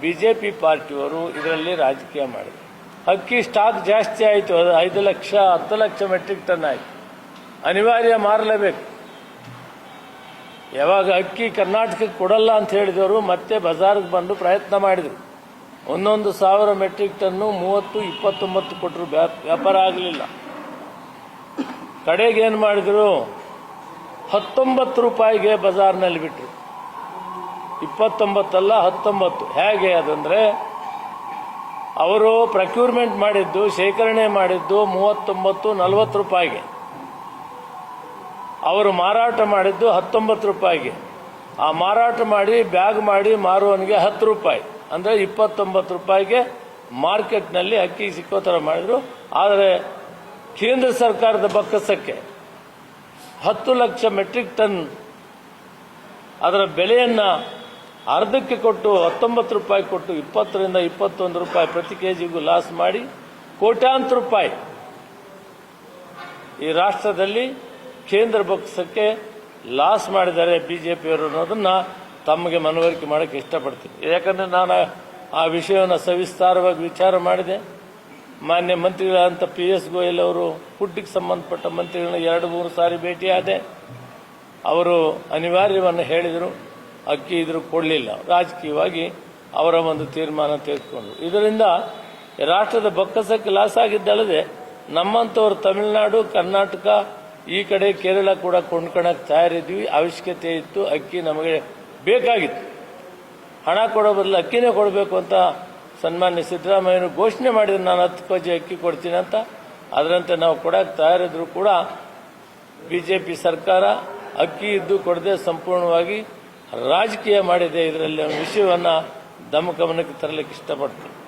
B J P ಪಾರ್ಟಿಯವರು ಇದರಲ್ಲಿ ರಾಜಕೀಯ ಮಾಡಿದರು. ಅಕ್ಕಿ ಸ್ಟಾಕ್ ಜಾಸ್ತಿ ಆಯಿತು, ಅದು ಐದು ಲಕ್ಷ, ಹತ್ತು ಲಕ್ಷ ಮೆಟ್ರಿಕ್ ಟನ್ ಆಯಿತು. ಅನಿವಾರ್ಯ ಮಾರಲೇಬೇಕು. ಯಾವಾಗ ಅಕ್ಕಿ ಕರ್ನಾಟಕಕ್ಕೆ ಕೊಡಲ್ಲ ಅಂತ ಹೇಳಿದವರು ಮತ್ತೆ ಬಜಾರ್ಗೆ ಬಂದು ಪ್ರಯತ್ನ ಮಾಡಿದರು. ಒಂದೊಂದು ಸಾವಿರ ಮೆಟ್ರಿಕ್ ಟನ್ನು ಮೂವತ್ತು, ಇಪ್ಪತ್ತೊಂಬತ್ತು ಕೊಟ್ಟರು ವ್ಯಾಪಾರ ಆಗಲಿಲ್ಲ. ಕಡೆಗೆ ಏನು ಮಾಡಿದರು? ಹತ್ತೊಂಬತ್ತು ರೂಪಾಯಿಗೆ ಬಜಾರ್ನಲ್ಲಿ ಬಿಟ್ಟರು ಇಪ್ಪತ್ತೊಂಬತ್ತಲ್ಲ ಹತ್ತೊಂಬತ್ತು. ಹೇಗೆ ಅದಂದರೆ, ಅವರು ಪ್ರಕ್ಯೂರ್ಮೆಂಟ್ ಮಾಡಿದ್ದು, ಶೇಖರಣೆ ಮಾಡಿದ್ದು ಮೂವತ್ತೊಂಬತ್ತು ನಲವತ್ತು ರೂಪಾಯಿಗೆ. ಅವರು ಮಾರಾಟ ಮಾಡಿದ್ದು ಹತ್ತೊಂಬತ್ತು ರೂಪಾಯಿಗೆ. ಆ ಮಾರಾಟ ಮಾಡಿ, ಬ್ಯಾಗ್ ಮಾಡಿ ಮಾರುವವನಿಗೆ ಹತ್ತು ರೂಪಾಯಿ. ಅಂದರೆ ಇಪ್ಪತ್ತೊಂಬತ್ತು ರೂಪಾಯಿಗೆ ಮಾರ್ಕೆಟ್ನಲ್ಲಿ ಅಕ್ಕಿ ಸಿಕ್ಕೋ ಥರ ಮಾಡಿದರು. ಆದರೆ ಕೇಂದ್ರ ಸರ್ಕಾರದ ಬಕ್ಕಸಕ್ಕೆ ಹತ್ತು ಲಕ್ಷ ಮೆಟ್ರಿಕ್ ಟನ್ ಅದರ ಬೆಲೆಯನ್ನು ಅರ್ಧಕ್ಕೆ ಕೊಟ್ಟು ಹತ್ತೊಂಬತ್ತು ರೂಪಾಯಿ ಕೊಟ್ಟು ಇಪ್ಪತ್ತರಿಂದ ಇಪ್ಪತ್ತೊಂದು ರೂಪಾಯಿ ಪ್ರತಿ ಕೆ ಜಿಗೂ ಲಾಸ್ ಮಾಡಿ ಕೋಟ್ಯಾಂತರ ರೂಪಾಯಿ. ಈ ರಾಷ್ಟ್ರದಲ್ಲಿ ಕೇಂದ್ರ ಬೊಕ್ಕಸಕ್ಕೆ ಲಾಸ್ ಮಾಡಿದ್ದಾರೆ ಬಿಜೆಪಿಯವರು ಅನ್ನೋದನ್ನ ತಮಗೆ ಮನವರಿಕೆ ಮಾಡಕ್ಕೆ ಇಷ್ಟಪಡ್ತೀನಿ. ಯಾಕಂದ್ರೆ ನಾನು ಆ ವಿಷಯವನ್ನು ಸವಿಸ್ತಾರವಾಗಿ ವಿಚಾರ ಮಾಡಿದೆ. ಮಾನ್ಯ ಮಂತ್ರಿಗಳಾದಂಥ ಪಿ ಎಸ್ ಗೋಯಲ್ ಅವರು ಫುಡ್ಗೆ ಸಂಬಂಧಪಟ್ಟ ಮಂತ್ರಿಗಳನ್ನ ಎರಡು, ಮೂರು ಸಾರಿ ಭೇಟಿಯಾದೆ. ಅವರು ಅನಿವಾರ್ಯವನ್ನು ಹೇಳಿದರು. ಅಕ್ಕಿ ಇದ್ರು ಕೊಡಲಿಲ್ಲ. ರಾಜಕೀಯವಾಗಿ ಅವರ ಒಂದು ತೀರ್ಮಾನ ತೆಗೆದುಕೊಂಡ್ರು ಇದರಿಂದ ರಾಷ್ಟ್ರದ ಬೊಕ್ಕಸಕ್ಕೆ ಲಾಸ್ ಆಗಿದ್ದಲ್ಲದೆ ನಮ್ಮಂಥವ್ರು ತಮಿಳುನಾಡು, ಕರ್ನಾಟಕ, ಈ ಕಡೆ ಕೇರಳ ಕೂಡ ಕೊಂಡ್ಕೊಳಕ್ಕೆ ತಯಾರಿದ್ವಿ ಅವಶ್ಯಕತೆ ಇತ್ತು. ಅಕ್ಕಿ ನಮಗೆ ಬೇಕಾಗಿತ್ತು. ಹಣ ಕೊಡೋ ಬದಲು ಅಕ್ಕಿನೇ ಕೊಡಬೇಕು ಅಂತ ಸನ್ಮಾನ್ಯ ಸಿದ್ದರಾಮಯ್ಯನು ಘೋಷಣೆ ಮಾಡಿದ್ರು. ನಾನು ಹತ್ತು ಕೆಜಿ ಅಕ್ಕಿ ಕೊಡ್ತೀನಿ ಅಂತ. ಅದರಂತೆ ನಾವು ಕೊಡಕ್ಕೆ ತಯಾರಿದ್ರು ಕೂಡ ಬಿಜೆಪಿ ಸರ್ಕಾರ ಅಕ್ಕಿ ಇದ್ದು ಕೊಡದೆ ಸಂಪೂರ್ಣವಾಗಿ ರಾಜಕೀಯ ಮಾಡಿದೆ ಇದರಲ್ಲಿ ವಿಷಯವನ್ನು ದಮಗಮನಕ್ಕೆ ತರಲಿಕ್ಕೆ ಇಷ್ಟಪಡ್ತೀನಿ.